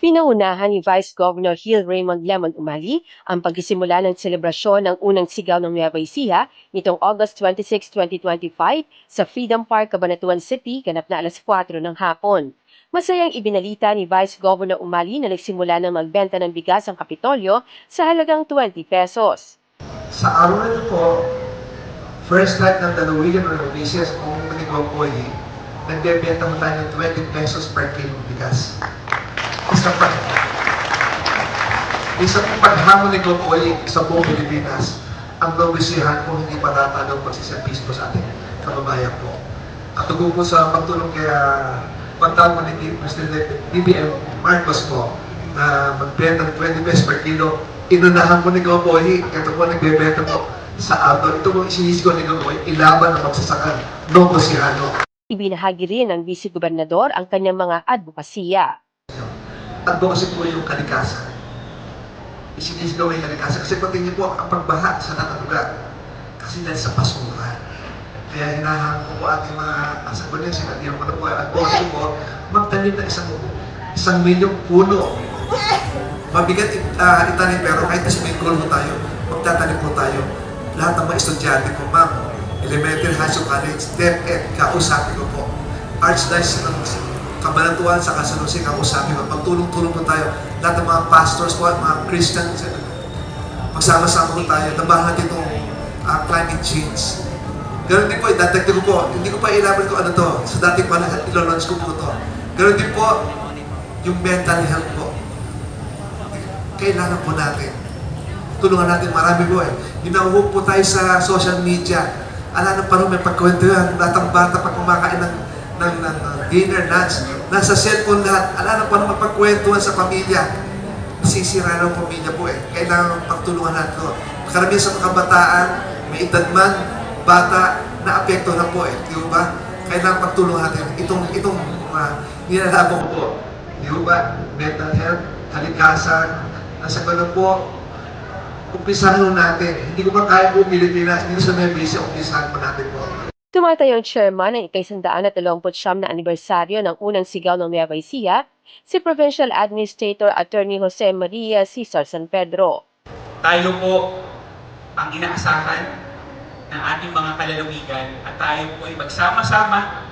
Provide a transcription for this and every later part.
Pinaunahan ni Vice Governor Hill Raymond Lemon Umali ang pagsisimula ng selebrasyon ng unang sigaw ng Nueva Ecija nitong August 26, 2025 sa Freedom Park, Cabanatuan City, ganap na alas 4 ng hapon. Masayang ibinalita ni Vice Governor Umali na nagsimula ng magbenta ng bigas ang Kapitolyo sa halagang 20 pesos. Sa araw na po, first night ng Dalawigan or Novicias kung manigwapoy, nagbebenta mo tayo ng 20 pesos per kilo bigas. Isa pa. Isa pong paghamon ni Gopoy sa buong Pilipinas, ang Novician po hindi pa natanaw pagsiservisyo sa ating kababayan po. At tugo po sa pagtulong kaya pagtawag ni President BBM Marcos po na magbenta ng 20 pesos per kilo inunahan po ni Gopoy, ito po nagbebenta po sa auto. Ito po sinisigaw ni Gopoy, ilaban ang magsasakan, Novociano. Ibinahagi rin ng Vice Gobernador ang kanyang mga advokasya. Advocacy po yung kalikasan. Isinisigaw yung kalikasan. Kasi pati niyo po ang pagbaha sa ng lugar. Kasi dahil sa pasukan. Kaya hinahanap ko po ating mga asagunin, sinabihan ko na po, advocacy po, magtanim na isang, isang milyong puno. Mabigat uh, itanim pero kahit sa may goal mo tayo, magtatanim po tayo. Lahat ng mga estudyante ko, ma'am, elementary, high school, college, DepEd, kausapin ko po. Archdiocese ng Kabanatuan sa Kasalusi, kausapin ko. Pagtulong-tulong po tayo. Lahat ng mga pastors po at mga Christians, eh, magsama-sama po tayo. Labahan natin itong uh, climate change. Ganun din po, idadagdag ko po. Hindi ko pa ilaban ko ano to. Sa dati pa lang, ilo-launch ko po to. Ganun din po, yung mental health po. Kailangan po natin. Tulungan natin, marami po eh. Ginawag po tayo sa social media. Ala na parang may pagkwentuhan. Lahat ng bata pag kumakain ng, ng, ng uh, dinner, lunch. Nasa cellphone lahat. Ala na parang mapagkwentuhan sa pamilya. Masisira ng pamilya po eh. Kailangan pagtulungan natin. Karamihan sa mga kabataan, may edad man, bata, na apekto na po eh. Di ba? Kailangan pagtulungan natin. Itong, itong mga nilalabang ko po. Di ba? Mental health, kalikasan, nasa ganun po, umpisahan natin. Hindi ko pa kaya po Pilipinas, dito sa Membisi, umpisahan pa natin po. Tumatayo ang chairman ng ikaisandaan at dalawamput siyam na anibersaryo ng unang sigaw ng Nueva Ecija, si Provincial Administrator Attorney Jose Maria Cesar San Pedro. Tayo po ang inaasahan ng ating mga kalalawigan at tayo po ay magsama-sama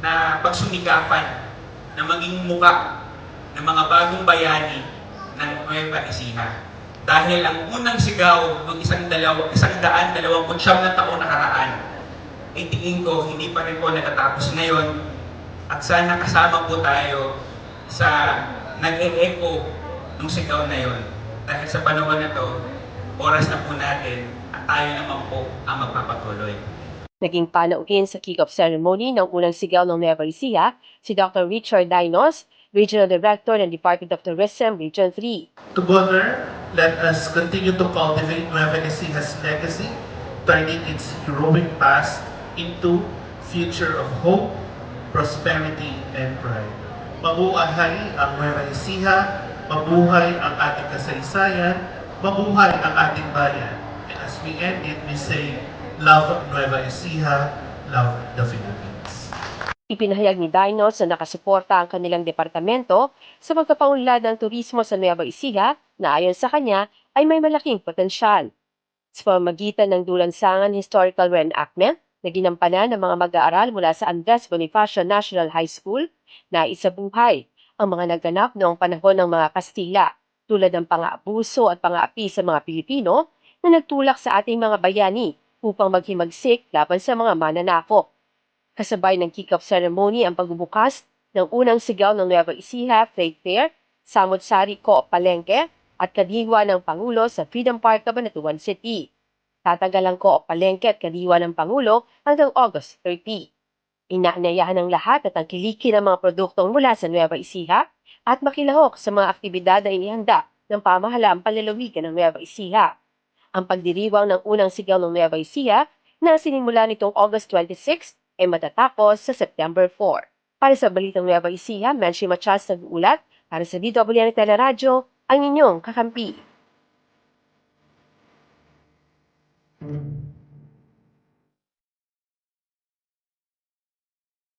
na pagsumikapan na maging muka ng mga bagong bayani ng Nueva Ecija. Dahil ang unang sigaw ng isang, dalawa, isang daan, dalawang na taon nakaraan, ay tingin ko hindi pa rin po natatapos ngayon at sana kasama po tayo sa nag-e-echo ng sigaw na yon. Dahil sa panahon na to, oras na po natin at tayo naman po ang magpapatuloy. Naging panauhin sa kick-off ceremony ng unang sigaw ng Nueva Ecija si Dr. Richard Dinos, Regional Director ng Department of Tourism, Region 3. Together, let us continue to cultivate Nueva Ecija's legacy, turning its heroic past into future of hope, prosperity, and pride. Mabuhay ang Ecija, mabuhay ang ating kasaysayan, mabuhay ang ating bayan. And as we end it, we say, love Nueva Ecija, love the Philippines. Ipinahayag ni Dinos na nakasuporta ang kanilang departamento sa pagpapaunlad ng turismo sa Nueva Ecija na ayon sa kanya ay may malaking potensyal. Sa pamamagitan ng Dulansangan Historical Reenactment na ginampanan ng mga mag-aaral mula sa Andres Bonifacio National High School na isabuhay ang mga naganap noong panahon ng mga Kastila tulad ng pang-aabuso at pang-aapi sa mga Pilipino na nagtulak sa ating mga bayani upang maghimagsik laban sa mga mananakop. Kasabay ng kick-off ceremony ang pagbubukas ng unang sigaw ng Nueva Ecija Trade Fair, Samot-Sari Co-op Palengke at kadiwa ng Pangulo sa Freedom Park, Cabanatuan City. Tatagal ang Co-op Palengke at kadiwa ng Pangulo hanggang August 30. Inaanyayahan ng lahat at ang kiliki ng mga produktong mula sa Nueva Ecija at makilahok sa mga aktibidad na inihanda ng pamahalaang panlalawigan ng Nueva Ecija. Ang pagdiriwang ng unang sigaw ng Nueva Ecija na sinimula nitong August 26 ay matatapos sa September 4. Para sa Balitang Nueva Ecija, Menchi Machas nag-uulat para sa DWN Teleradyo, ang inyong kakampi.